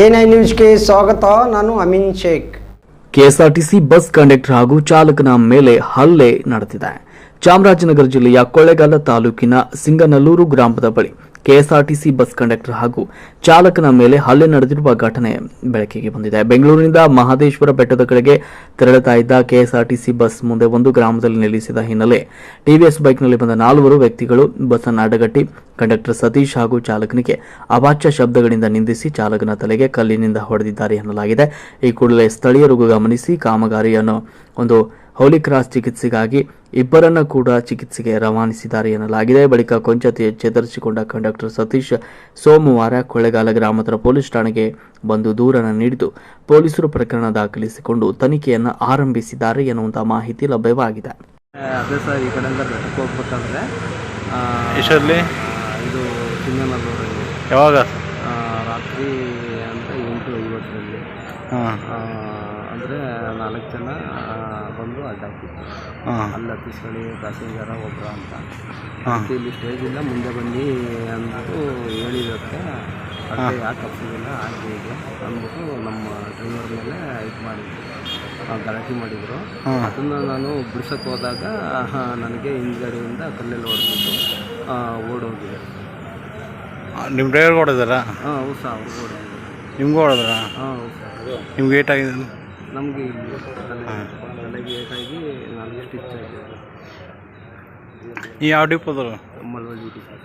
NI ನ್ಯೂಸ್ಗೆ ಸ್ವಾಗತ, ನಾನು Amin Shaikh. KSRTC bus conductor ಹಾಗೂ ಚಾಲಕನ ಮೇಲೆ ಹಲ್ಲೆ ನಡೆದಿದೆ. ಚಾಮರಾಜನಗರ ಜಿಲ್ಲೆಯ ಕೊಳ್ಳೇಗಾಲ ತಾಲೂಕಿನ ಸಿಂಗನಲ್ಲೂರು ಗ್ರಾಮದ ಬಳಿ ಕೆಎಸ್ಆರ್ಟಿಸಿ ಬಸ್ ಕಂಡಕ್ಟರ್ ಹಾಗೂ ಚಾಲಕನ ಮೇಲೆ ಹಲ್ಲೆ ನಡೆದಿರುವ ಘಟನೆ ಬೆಳಕಿಗೆ ಬಂದಿದೆ. ಬೆಂಗಳೂರಿನಿಂದ ಮಹದೇಶ್ವರ ಬೆಟ್ಟದ ಕಡೆಗೆ ತೆರಳುತ್ತಾ ಇದ್ದ ಕೆಎಸ್ಆರ್ಟಿಸಿ ಬಸ್ ಮುಂದೆ ಒಂದು ಗ್ರಾಮದಲ್ಲಿ ನಿಲ್ಲಿಸಿದ ಹಿನ್ನೆಲೆ ಟಿವಿಎಸ್ ಬೈಕ್ನಲ್ಲಿ ಬಂದ ನಾಲ್ವರು ವ್ಯಕ್ತಿಗಳು ಬಸ್ ಅನ್ನು ಅಡ್ಡಗಟ್ಟಿ ಕಂಡಕ್ಟರ್ ಸತೀಶ್ ಹಾಗೂ ಚಾಲಕನಿಗೆ ಅವಾಚ್ಯ ಶಬ್ದಗಳಿಂದ ನಿಂದಿಸಿ ಚಾಲಕನ ತಲೆಗೆ ಕಲ್ಲಿನಿಂದ ಹೊಡೆದಿದ್ದಾರೆ ಎನ್ನಲಾಗಿದೆ. ಈ ಕೂಡಲೇ ಸ್ಥಳೀಯರು ಗಮನಿಸಿ ಕಾಮಗಾರಿಯನ್ನು ಒಂದು ಹೋಲಿ ಕ್ರಾಸ್ ಚಿಕಿತ್ಸೆಗಾಗಿ ಇಬ್ಬರನ್ನ ಕೂಡ ಚಿಕಿತ್ಸೆಗೆ ರವಾನಿಸಿದ್ದಾರೆ ಎನ್ನಲಾಗಿದೆ. ಬಳಿಕ ಕೊಂಚ ಚೇತರಿಸಿಕೊಂಡ ಕಂಡಕ್ಟರ್ ಸತೀಶ್ ಸೋಮವಾರ ಕೊಳ್ಳೆಗಾಲ ಗ್ರಾಮದ ಪೊಲೀಸ್ ಠಾಣೆಗೆ ಬಂದು ದೂರನ್ನು ನೀಡಿದ್ದು ಪೊಲೀಸರು ಪ್ರಕರಣ ದಾಖಲಿಸಿಕೊಂಡು ತನಿಖೆಯನ್ನು ಆರಂಭಿಸಿದ್ದಾರೆ ಎನ್ನುವಂತಹ ಮಾಹಿತಿ ಲಭ್ಯವಾಗಿದೆ. ಅದೇ ಸರ್ ಈ ಕಡೆಯಿಂದ ಬೆಟ್ಟಕ್ಕೆ ಹೋಗ್ಬೇಕಾದ್ರೆ ಎಷ್ಟರಲ್ಲಿ ಇದು ಚಿನ್ನನಲ್ಲೂರಲ್ಲಿ ಯಾವಾಗ? ರಾತ್ರಿ ಅಂದರೆ ಎಂಟು ಐವತ್ತರಲ್ಲಿ. ಹಾಂ. ಅಂದರೆ ನಾಲ್ಕು ಜನ ಬಂದು ಅಡ್ಡಾಕಿದ್ರು ಅಲ್ಲಿ ಹತ್ತಿಸ್ಕೊಳ್ಳಿ ಪ್ಯಾಸೆಂಜರ ಒಬ್ಬರ ಅಂತ. ಮತ್ತೆ ಇಲ್ಲಿ ಸ್ಟೇಜಿಂದ ಮುಂದೆ ಬನ್ನಿ ಅಂದ್ಬಿಟ್ಟು ಹೇಳಿದಕ್ಕೆ ಅಲ್ಲಿ ಯಾಕೆ ತಪ್ಪಿಸಿಲ್ಲ ಹಾಗೆ ಹೀಗೆ ಅಂದ್ಬಿಟ್ಟು ನಮ್ಮ ಡ್ರೈವರ್ ಮೇಲೆ ಇದು ಮಾಡಿದ್ರು. ಗಲಾಟೆ ಮಾಡಿದರು. ಅದನ್ನು ನಾನು ಬಿಡ್ಸಕ್ಕೆ ಹೋದಾಗ ನನಗೆ ಹಿಂದ್ಗಡೆಯಿಂದ ಕಲ್ಲೆಲ್ಲ ಹೊಡೆದ್ಬಿಟ್ಟು ಓಡೋಗಿದೆ. ನಿಮ್ಮ ಡ್ರೈವರ್ಗೆ ಹೊಡೆದಾರ ಹಾಂ ಹೌದು ಸರ್ ಅವ್ರಿಗೆ ಹೊಡೆದ್ರು ನಿಮ್ಗೂ ಹೊಡೆದಾರ ಹಾಂ ಹೌದು ಸರ್. ನಿಮ್ಗೆ ಏಟಾಗಿದೆ? ನಮಗೆ ತಲೆಗೆ ಏಟಾಗಿ ನಾಲ್ಕು ಸ್ಟಿಚ್ ಆಗಿದೆ ಈ ಯಾವ ಡಿಪೋದರು ಮಳವಳ್ಳಿ ಸರ್